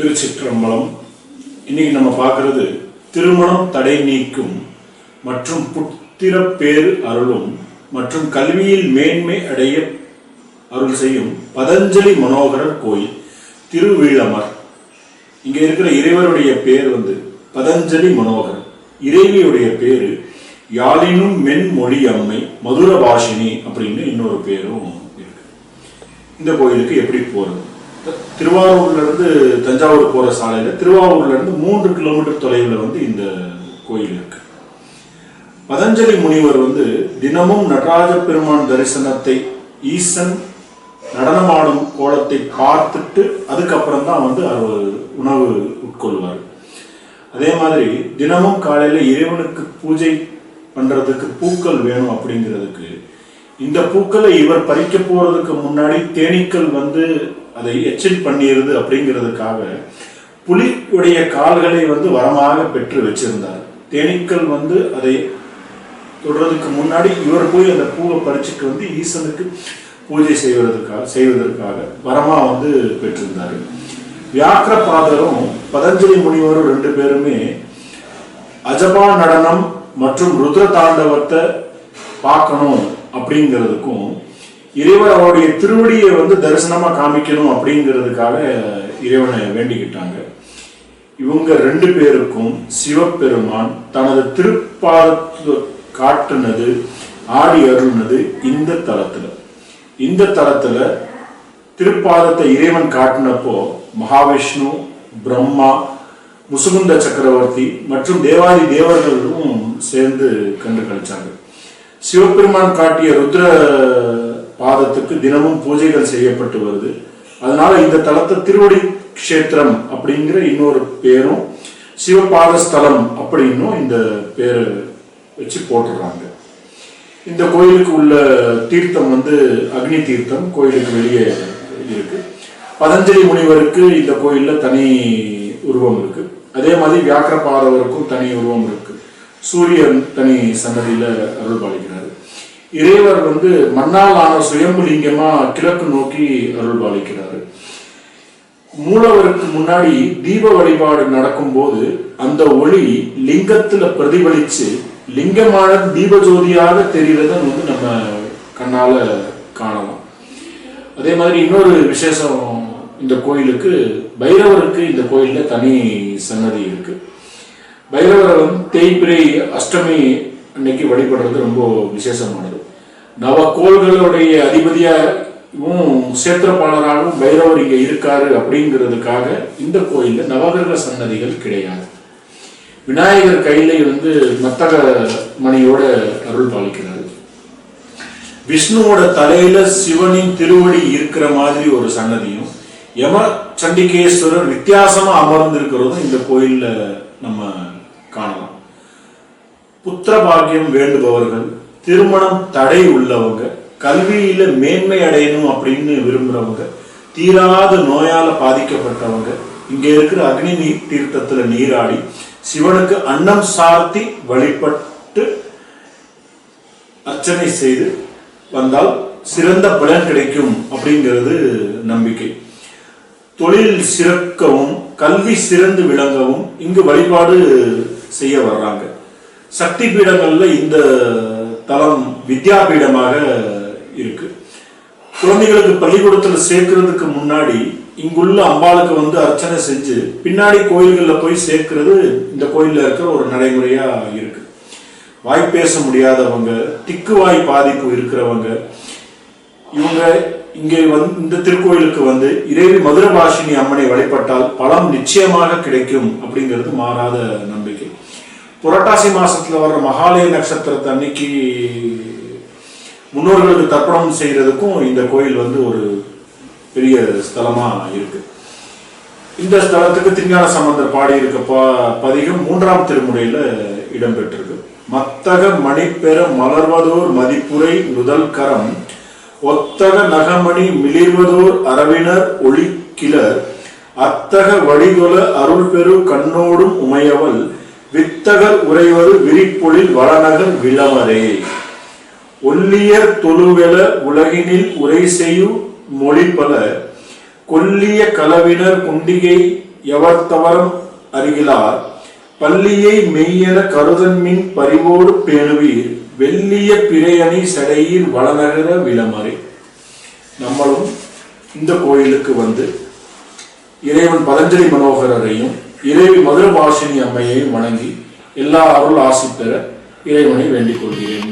திருச்சிற்றம்பலம். இன்னைக்கு நம்ம பார்க்கறது திருமணம் தடை நீக்கும் மற்றும் புத்திரப்பேறு அருளும் மற்றும் கல்வியில் மேன்மை அடைய அருள் செய்யும் பதஞ்சலி மனோகரர் கோயில் திருவீழமர். இங்க இருக்கிற இறைவருடைய பேர் வந்து பதஞ்சலி மனோகரர். இறைவியுடைய பேரு யாழினும் மென்மொழி அம்மை மதுர பாஷினி அப்படின்னு இன்னொரு பேரும் இருக்கு. இந்த கோயிலுக்கு எப்படி போறது? திருவாரூர்லேருந்து தஞ்சாவூர் போகிற சாலையில் திருவாரூர்லேருந்து மூன்று கிலோமீட்டர் தொலைவில் வந்து இந்த கோயில் இருக்கு. பதஞ்சலி முனிவர் வந்து தினமும் நடராஜ பெருமான் தரிசனத்தை ஈசன் நடனமாடும் கோலத்தை பார்த்துட்டு அதுக்கப்புறம் தான் வந்து அவர் உணவு உட்கொள்வார். அதே மாதிரி தினமும் காலையில் இறைவனுக்கு பூஜை பண்ணுறதுக்கு பூக்கள் வேணும் அப்படிங்கிறதுக்கு இந்த பூக்களை இவர் பறிக்க போகிறதுக்கு முன்னாடி தேனீக்கள் வந்து அதை எச்சில் பண்ணிடுது அப்படிங்கிறதுக்காக புலியுடைய கால்களை வந்து வரமாக பெற்று வச்சிருந்தார். தேனீக்கள் வந்து அதை தொடுறதுக்கு முன்னாடி இவர் போய் அந்த பூவை பறிச்சுட்டு வந்து ஈசனுக்கு பூஜை செய்வதற்காக செய்வதற்காக வரமா வந்து பெற்றிருந்தாரு. வியாக்கிரபாதரும் பதஞ்சலி முனிவரும் ரெண்டு பேருமே அஜபா நடனம் மற்றும் ருத்ர தாண்டவத்தை பார்க்கணும் அப்படிங்கிறதுக்கும் இறைவன் அவருடைய திருவடியை வந்து தரிசனமா காமிக்கணும் அப்படிங்கிறதுக்காக இறைவனை வேண்டிக்கிட்டாங்க. இவங்க ரெண்டு பேருக்கும் சிவபெருமான் தனது திருப்பாதத்து காட்டுனது ஆடி அருள்னது இந்த தலத்துல. இந்த தலத்துல திருப்பாதத்தை இறைவன் காட்டினப்போ மகாவிஷ்ணு பிரம்மா முசுகுந்த சக்கரவர்த்தி மற்றும் தேவாதி தேவர்களும் சேர்ந்து கண்டு கழிச்சாங்க சிவபெருமான் காட்டிய ருத்ர பாதத்துக்கு தினமும் பூஜைகள் செய்யப்பட்டு வருது. அதனால இந்த தலத்தை திருவடி க்ஷேத்திரம் அப்படிங்கிற இன்னொரு பேரும் சிவபாத ஸ்தலம் அப்படின்னும் இந்த பேரை வச்சு போட்டுடுறாங்க இந்த கோயிலுக்கு உள்ள தீர்த்தம் வந்து அக்னி தீர்த்தம் கோயிலுக்கு வெளியே இருக்கு. பதஞ்சலி முனிவருக்கு இந்த கோயிலில் தனி உருவம் இருக்கு. அதே மாதிரி வியாக்கரபாதவருக்கும் தனி உருவம் இருக்கு. சூரியன் தனி சன்னதியில் அருள் பாலிக்கிறார் இறைவர் வந்து மண்ணால் ஆன சுயம்பு லிங்கமா கிழக்கு நோக்கி அருள் பாலிக்கிறார் மூலவருக்கு முன்னாடி தீப வழிபாடு நடக்கும்போது அந்த ஒளி லிங்கத்துல பிரதிபலிச்சு லிங்கமான தீபஜோதியாக தெரிகிறத வந்து நம்ம கண்ணால காணலாம். அதே மாதிரி இன்னொரு விசேஷம் இந்த கோயிலுக்கு பைரவருக்கு இந்த கோயில்ல தனி சன்னதி இருக்கு. பைரவரை வந்து தேய்பிரை அஷ்டமி அன்னைக்கு வழிபடுறது ரொம்ப விசேஷமானது. நவக்கோள்களுடைய அதிபதியாகவும் சேத்திரப்பாளராகவும் பைரவர் இங்கே இருக்காரு அப்படிங்கிறதுக்காக இந்த கோயில்ல நவகிரக சன்னதிகள் கிடையாது. விநாயகர் கையில வந்து மத்தக மணியோட அருள் பாலிக்கிறார். விஷ்ணுவோட தலையில சிவனின் திருவடி இருக்கிற மாதிரி ஒரு சன்னதியும் யம சண்டிகேஸ்வரர் வித்தியாசமா அமர்ந்திருக்கிறதும் இந்த கோயில்ல நம்ம காணலாம். புத்திர பாக்கியம் வேண்டுபவர்கள் திருமணம் தடை உள்ளவங்க கல்வியில மேன்மை அடையணும் அப்படின்னு விரும்புறவங்க தீராத நோயால பாதிக்கப்பட்டவங்க இங்க இருக்கிற அக்னி நீர் தீர்த்தத்துல நீராடி சிவனுக்கு அன்னம் சார்த்தி வழிபட்டு அர்ச்சனை செய்து வந்தால் சிறந்த பலன் கிடைக்கும் அப்படிங்கிறது நம்பிக்கை. தொழில் சிறக்கவும் கல்வி சிறந்து விளங்கவும் இங்கு வழிபாடு செய்ய வர்றாங்க. சக்தி பீடங்கள்ல இந்த தலம் வித்யாபீடமாக இருக்கு. குழந்தைகளுக்கு பள்ளிக்கூடத்தில் சேர்க்கறதுக்கு முன்னாடி இங்குள்ள அம்பாளுக்கு வந்து அர்ச்சனை செஞ்சு பின்னாடி கோயில்களில் போய் சேர்க்கிறது இந்த கோயிலில் இருக்கிற ஒரு நடைமுறையாக இருக்கு. வாய் பேச முடியாதவங்க திக்குவாய் பாதிப்பு இருக்கிறவங்க இவங்க இங்கே வந்து இந்த திருக்கோயிலுக்கு வந்து இறைவி மதுரபாஷினி அம்மனை வழிபட்டால் பலம் நிச்சயமாக கிடைக்கும் அப்படிங்கிறது மாறாத நம்பிக்கை. புரட்டாசி மாசத்துல வர்ற மகாலய நட்சத்திரத்தை அன்னைக்கு முன்னோர்களுக்கு தர்ப்பணம் செய்யறதுக்கும் இந்த கோயில் வந்து ஒரு பெரிய ஸ்தலமா இருக்கு. இந்த ஸ்தலத்துக்கு திருஞான சம்பந்தர் பாடி இருக்க ப- பதிகம் மூன்றாம் திருமுறையில இடம்பெற்றிருக்கு. மத்தக மணிப்பெற மலர்வதோர் மதிப்புரை முதல் கரம் ஒத்தக நகமணி மிளிர்வதோர் அரவினர் ஒளிக்கிளர் அத்தக வடிதொல அருள் பெரு கண்ணோடும் உமையவள் வித்தகர் உறைவது விரிப்பொழில் வளநகர் விளமரே ஒல்லியர் தொழுவெல உலகினில் உரை செய்யு மொழிபல கொல்லிய கலவினர் குண்டிகை எவர்த்தவரம் அருகிலார் பள்ளியை மெய்யென கருதன்மின் பரிவோடு பேணுவீர் வெள்ளிய பிறையணி சடையில் வளநகர விளமறை நம்மளும் இந்த கோயிலுக்கு வந்து இறைவன் பதஞ்சலி மனோகரரையும் இறைவி மதுரபாஷினி அம்மையை வணங்கி எல்லா அருள் ஆசி பெற இறைவனை வேண்டிக் கொள்கிறேன்.